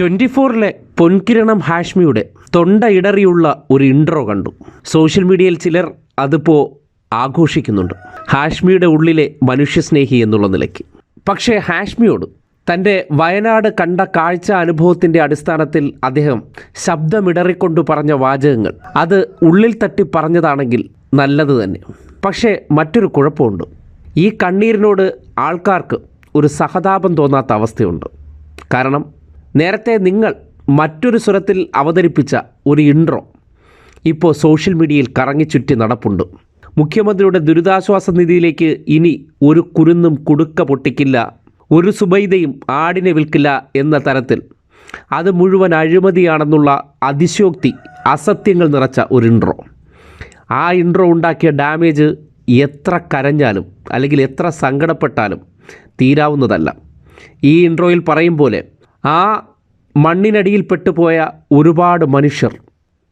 Twenty ഫോറിലെ പൊൻകിരണം ഹാഷ്മിയുടെ തൊണ്ട ഇടറിയുള്ള ഒരു intro കണ്ടു. സോഷ്യൽ മീഡിയയിൽ ചിലർ അതിപ്പോൾ ആഘോഷിക്കുന്നുണ്ട്. ഹാഷ്മിയുടെ ഉള്ളിലെ മനുഷ്യസ്നേഹി എന്നുള്ള നിലയ്ക്ക്. പക്ഷേ ഹാഷ്മിയോട് തന്റെ വയനാട് കണ്ട കാഴ്ച അനുഭവത്തിന്റെ അടിസ്ഥാനത്തിൽ അദ്ദേഹം ശബ്ദമിടറിക്കൊണ്ട് പറഞ്ഞ വാചകങ്ങൾ അത് ഉള്ളിൽ തട്ടി പറഞ്ഞതാണെങ്കിൽ നല്ലത് തന്നെ. പക്ഷേ മറ്റൊരു കുഴപ്പമുണ്ട്. ഈ കണ്ണീരിനോട് ആൾക്കാർക്ക് ഒരു സഹതാപം തോന്നാത്ത അവസ്ഥയുണ്ട്. കാരണം നേരത്തെ നിങ്ങൾ മറ്റൊരു സ്വരത്തിൽ അവതരിപ്പിച്ച ഒരു ഇൻട്രോ ഇപ്പോൾ സോഷ്യൽ മീഡിയയിൽ കറങ്ങിച്ചുറ്റി നടപ്പുണ്ട്. മുഖ്യമന്ത്രിയുടെ ദുരിതാശ്വാസ നിധിയിലേക്ക് ഇനി ഒരു കുരുന്നും കുടുക്ക പൊട്ടിക്കില്ല ഒരു സുബൈദയും ആടിനെ വിൽക്കില്ല എന്ന തരത്തിൽ. അത് മുഴുവൻ അഴിമതിയാണെന്നുള്ള അതിശയോക്തി അസത്യങ്ങൾ നിറച്ച ഒരു ഇൻട്രോ ആ ഇൻട്രോ ഉണ്ടാക്കിയ ഡാമേജ് എത്ര കരഞ്ഞാലും അല്ലെങ്കിൽ എത്ര സങ്കടപ്പെട്ടാലും തീരാവുന്നതല്ല. ഈ ഇൻട്രോയിൽ പറയും പോലെ ആ മണ്ണിനടിയിൽ പെട്ടുപോയ ഒരുപാട് മനുഷ്യർ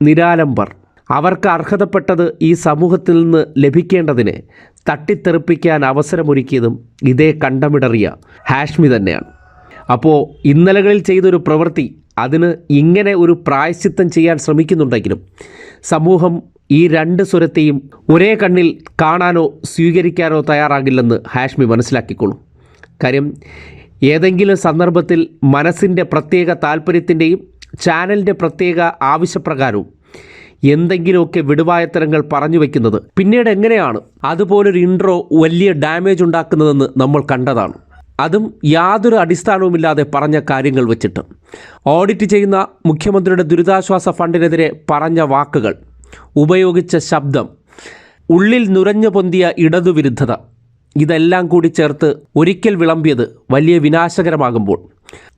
നിരാലംബർ. അവർക്ക് അർഹതപ്പെട്ടത് ഈ സമൂഹത്തിൽ നിന്ന് ലഭിക്കേണ്ടതിനെ തട്ടിത്തെറിപ്പിക്കാൻ അവസരമൊരുക്കിയതും ഇതേ കണ്ടമിടറിയ ഹാഷ്മി തന്നെയാണ്. അപ്പോൾ ഇന്നലകളിൽ ചെയ്തൊരു പ്രവൃത്തി അതിന് ഇങ്ങനെ ഒരു പ്രായശ്ചിത്തം ചെയ്യാൻ ശ്രമിക്കുന്നുണ്ടെങ്കിലും സമൂഹം ഈ രണ്ട് സ്വരത്തെയും ഒരേ കണ്ണിൽ കാണാനോ സ്വീകരിക്കാനോ തയ്യാറാകില്ലെന്ന് ഹാഷ്മി മനസ്സിലാക്കിക്കോളും. കാര്യം ഏതെങ്കിലും സന്ദർഭത്തിൽ മനസ്സിന്റെ പ്രത്യേക താല്പര്യത്തിന്റെയും ചാനലിന്റെ പ്രത്യേക ആവശ്യപ്രകാരവും എന്തെങ്കിലുമൊക്കെ വിടുവായത്തരങ്ങൾ പറഞ്ഞു വെക്കുന്നത് പിന്നീട് എങ്ങനെയാണ്? അതുപോലൊരു ഇൻട്രോ വലിയ ഡാമേജ് ഉണ്ടാക്കുന്നതെന്ന് നമ്മൾ കണ്ടതാണ്. അതും യാതൊരു അടിസ്ഥാനവുമില്ലാതെ പറഞ്ഞ കാര്യങ്ങൾ വെച്ചിട്ട്. ഓഡിറ്റ് ചെയ്യുന്ന മുഖ്യമന്ത്രിയുടെ ദുരിതാശ്വാസ ഫണ്ടിനെതിരെ പറഞ്ഞ വാക്കുകൾ. ഉപയോഗിച്ച ശബ്ദം. ഉള്ളിൽ നുരഞ്ഞു പൊന്തിയ ഇടതുവിരുദ്ധത. ഇതെല്ലാം കൂടി ചേർത്ത് ഒരിക്കൽ വിളമ്പിയത് വലിയ വിനാശകരമാകുമ്പോൾ.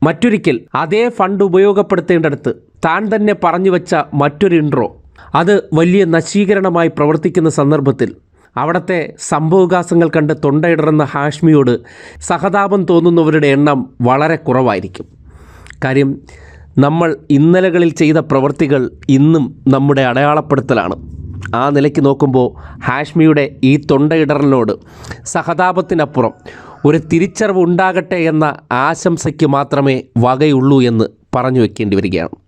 മറ്റൊരിക്കൽ അതേ ഫണ്ട് ഉപയോഗപ്പെടുത്തേണ്ടടുത്ത് താൻ തന്നെ പറഞ്ഞു വെച്ച മറ്റൊരു ഇൻട്രോ അത് വലിയ നശീകരണമായി പ്രവർത്തിക്കുന്ന സന്ദർഭത്തിൽ അവിടുത്തെ സംഭവവികാസങ്ങൾ കണ്ട് തൊണ്ടയിടറുന്ന ഹാഷ്മിയോട് സഹതാപം തോന്നുന്നവരുടെ എണ്ണം വളരെ കുറവായിരിക്കും. കാര്യം നമ്മൾ ഇന്നലകളിൽ ചെയ്ത പ്രവൃത്തികൾ ഇന്നും നമ്മുടെ അടയാളപ്പെടുത്തലാണ്. ആ നിലയ്ക്ക് നോക്കുമ്പോൾ ഹാഷ്മിയുടെ ഈ തൊണ്ടയിടറിനോട് സഹതാപത്തിനപ്പുറം ഒരു തിരിച്ചറിവ് ഉണ്ടാകട്ടെ എന്ന ആശംസയ്ക്ക് മാത്രമേ വകയുള്ളൂ എന്ന് പറഞ്ഞു വെക്കേണ്ടി വരികയാണ്.